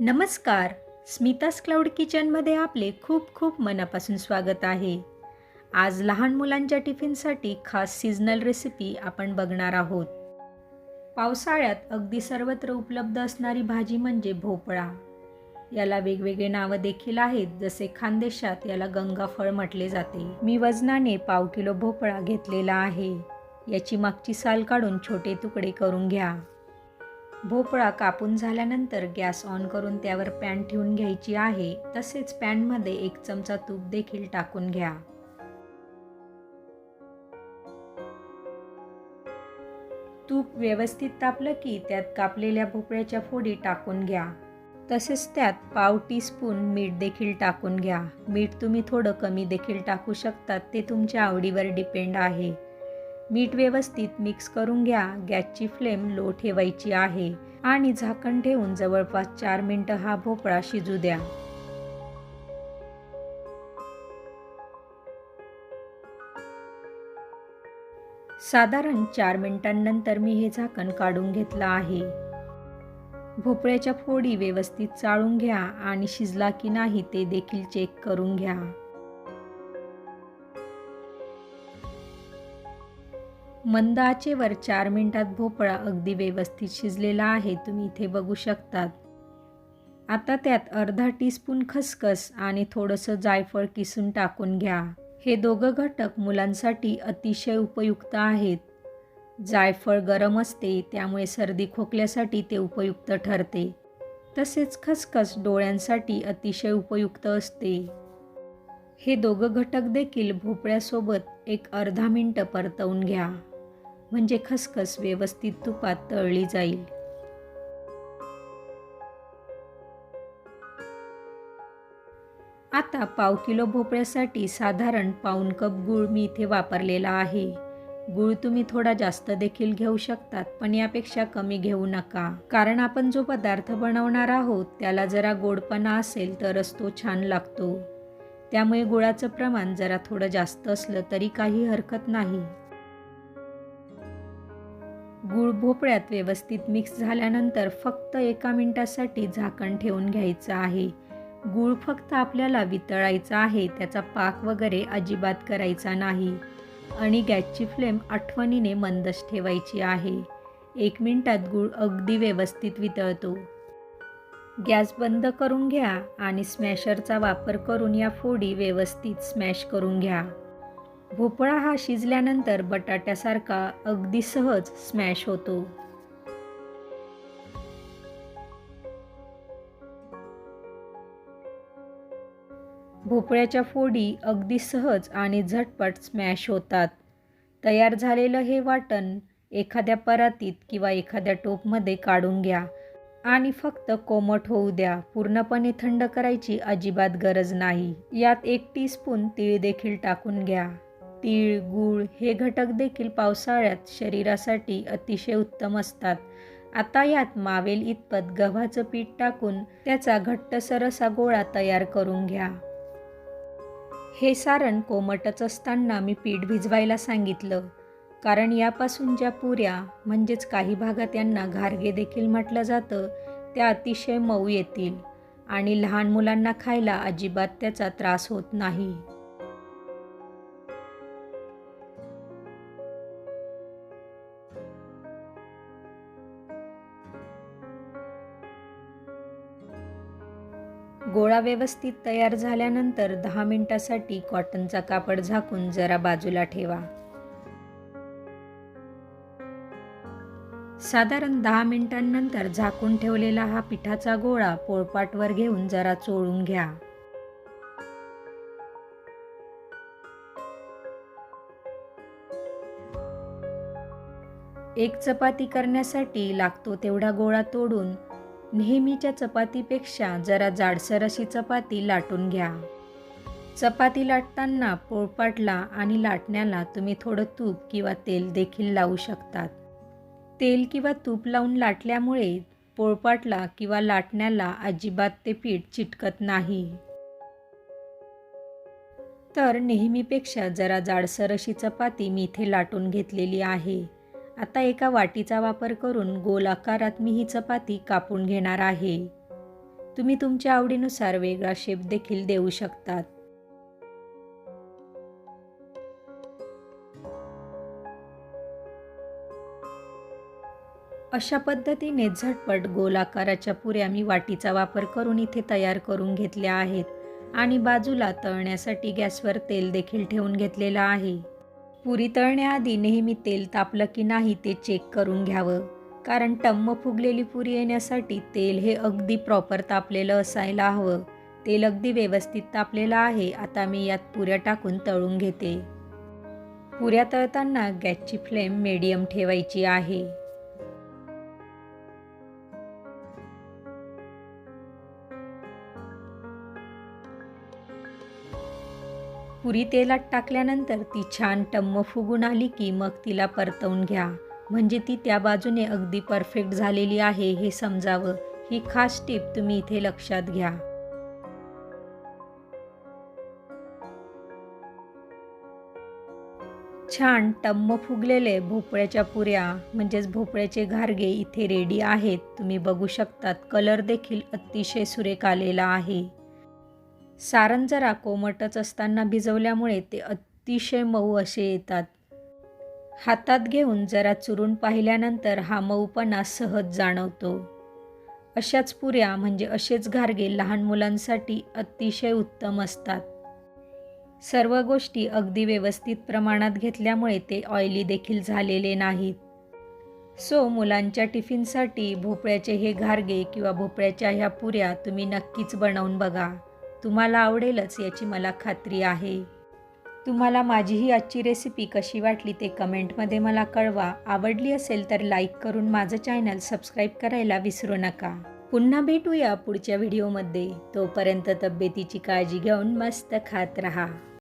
नमस्कार. स्मितास क्लाउड किचनमध्ये आपले खूप खूप मनापासून स्वागत आहे. आज लहान मुलांच्या टिफिनसाठी खास सीझनल रेसिपी आपण बघणार आहोत. पावसाळ्यात अगदी सर्वत्र उपलब्ध असणारी भाजी म्हणजे भोपळा. याला वेगवेगळे नावं देखील आहेत जसे खानदेशात याला गंगाफळ म्हटले जाते. मी वजनाने पाव किलो भोपळा घेतलेला आहे. याची मागची साल काढून छोटे तुकडे करून घ्या. भोपळा कापून झाल्यानंतर गॅस ऑन करून त्यावर पॅन ठेवून घ्यायची आहे. तसेच पॅनमध्ये एक चमचा तूप देखील टाकून घ्या. तूप व्यवस्थित तापलं की त्यात कापलेल्या भोपळ्याच्या फोडी टाकून घ्या. तसेच त्यात पाव टीस्पून मीठ देखील टाकून घ्या. मीठ तुम्ही थोडं कमी देखील टाकू शकतात ते तुमच्या आवडीवर डिपेंड आहे. मीठ व्यवस्थित मिक्स करून घ्या. गॅसची फ्लेम लो ठेवायची आहे आणि झाकण ठेवून जवळपास चार मिनटं हा भोपळा शिजू द्या. साधारण चार मिनिटांनंतर मी हे झाकण काढून घेतलं आहे. भोपळ्याच्या फोडी व्यवस्थित चाळून घ्या आणि शिजला की नाही ते देखील चेक करून घ्या. मंद आचेवर चार मिनटात भोपळा अगदी व्यवस्थित शिजलेला आहे तुम्ही इथे बघू शकतात. आता त्यात अर्धा टीस्पून खसखस आणि थोडंसं जायफळ किसून टाकून घ्या. हे दोघं घटक मुलांसाठी अतिशय उपयुक्त आहेत. जायफळ गरम असते त्यामुळे सर्दी खोकल्यासाठी ते उपयुक्त ठरते. तसेच खसखस डोळ्यांसाठी अतिशय उपयुक्त असते. हे दोघं घटक देखील भोपळ्यासोबत एक अर्धा मिनटं परतवून घ्या. म्हणजे खसखस व्यवस्थित तुपात तळली जाईल. आता पाव किलो भोपळ्यासाठी साधारण पाऊन कप गूळ मी इथे वापरलेला आहे. गूळ तुम्ही थोडा जास्त देखील घेऊ शकतात पण यापेक्षा कमी घेऊ नका. कारण आपण जो पदार्थ बनवणार आहोत त्याला जरा गोडपणा असेल तरच तो छान लागतो. त्यामुळे गुळाचं प्रमाण जरा थोडं जास्त असलं तरी काही हरकत नाही. गूळ भोपळ्यात व्यवस्थित मिक्स झाल्यानंतर फक्त एका मिनिटासाठी झाकण ठेवून घ्यायचं आहे. गूळ फक्त आपल्याला वितळायचा आहे त्याचा पाक वगैरे अजिबात करायचा नाही. आणि गॅसची फ्लेम आठवणीने मंदच ठेवायची आहे. एक मिनटात गूळ अगदी व्यवस्थित वितळतो. गॅस बंद करून घ्या आणि स्मॅशरचा वापर करून या फोडी व्यवस्थित स्मॅश करून घ्या. भोपळा हा शिजल्यानंतर बटाट्यासारखा अगदी सहज स्मॅश होतो. भोपळ्याच्या फोडी अगदी सहज आणि झटपट स्मॅश होतात. तयार झालेलं हे वाटण एखाद्या परातीत किंवा एखाद्या टोपमध्ये काढून घ्या आणि फक्त कोमट होऊ द्या. पूर्णपणे थंड करायची अजिबात गरज नाही. यात एक टीस्पून तीळ देखील टाकून घ्या. तीळ गूळ हे घटक देखील पावसाळ्यात शरीरासाठी अतिशय उत्तम असतात. आता यात मावेल इतपत गव्हाचं पीठ टाकून त्याचा घट्ट सरसा गोळा तयार करून घ्या. हे सारण कोमटच असताना मी पीठ भिजवायला सांगितलं. कारण यापासून ज्या पुऱ्या म्हणजेच काही भागात यांना घारगे देखील म्हटलं जातं त्या अतिशय मऊ येतील आणि लहान मुलांना खायला अजिबात त्याचा त्रास होत नाही. गोळा व्यवस्थित तयार झाल्यानंतर दहा मिनिटासाठी कॉटनचा कापड झाकून जरा बाजूला ठेवा. साधारण दहा मिनिटांनंतर झाकून ठेवलेला हा पिठाचा गोळा पोळपाटवर घेऊन जरा चोळून घ्या. एक चपाती करण्यासाठी लागतो तेवढा गोळा तोडून नेहमीच्या चपातीपेक्षा जरा जाडसर अशी चपाती लाटून घ्या. चपाती लाटताना पोळपाटला आणि लाटण्याला तुम्ही थोडं तूप किंवा तेल देखील लावू शकतात. तेल किंवा तूप लावून लाटल्यामुळे पोळपाटला किंवा लाटण्याला अजिबात ते पीठ चिटकत नाही. तर नेहमीपेक्षा जरा जाडसर अशी चपाती मी इथे लाटून घेतलेली आहे. आता एका वाटीचा वापर करून गोल आकारात मी ही चपाती कापून घेणार आहे. तुम्ही तुमच्या आवडीनुसार वेगळा शेप देखील देऊ शकतात. अशा पद्धतीने झटपट गोल आकाराच्या पुऱ्या मी वाटीचा वापर करून इथे तयार करून घेतल्या आहेत आणि बाजूला तळण्यासाठी गॅसवर तेल देखील ठेवून घेतलेलं आहे. पुरी तळण्याआधी नेहमी तेल तापलं की नाही ते चेक करून घ्यावं. कारण टम्म फुगलेली पुरी येण्यासाठी तेल हे अगदी प्रॉपर तापलेलं असायला हवं. तेल अगदी व्यवस्थित तापलेलं आहे आता मी यात पुऱ्या टाकून तळून घेते. पुऱ्या तळताना गॅसची फ्लेम मीडियम ठेवायची आहे. पुरी तेलात टाकल्यानंतर ती छान टम्म फुगून आली की मग तिला परतवून घ्या. म्हणजे ती त्या बाजूने अगदी परफेक्ट झालेली आहे हे समजावं. ही खास टीप तुम्ही इथे लक्षात घ्या. छान टम्म फुगलेले भोपळ्याच्या पुऱ्या म्हणजेच भोपळ्याचे घारगे इथे रेडी आहेत. तुम्ही बघू शकतात कलर देखील अतिशय सुरेख आलेला आहे. सारण जरा कोमटच असताना भिजवल्यामुळे ते अतिशय मऊ असे येतात. हातात घेऊन जरा चुरून पाहिल्यानंतर हा मऊपणा सहज जाणवतो. अशाच पुऱ्या म्हणजे असेच घारगे लहान मुलांसाठी अतिशय उत्तम असतात. सर्व गोष्टी अगदी व्यवस्थित प्रमाणात घेतल्यामुळे ते ऑइली देखील झालेले नाहीत. सो मुलांच्या टिफिनसाठी भोपळ्याचे हे घारगे किंवा भोपळ्याच्या ह्या पुऱ्या तुम्ही नक्कीच बनवून बघा. तुम्हाला आवडेलच याची मला खात्री आहे. तुम्हाला माझी ही आजची रेसिपी कशी वाटली ते कमेंटमध्ये मला कळवा. आवडली असेल तर लाईक करून माझं चॅनल सबस्क्राईब करायला विसरू नका. पुन्हा भेटूया पुढच्या व्हिडिओमध्ये तोपर्यंत तब्येतीची काळजी घेऊन मस्त खात रहा.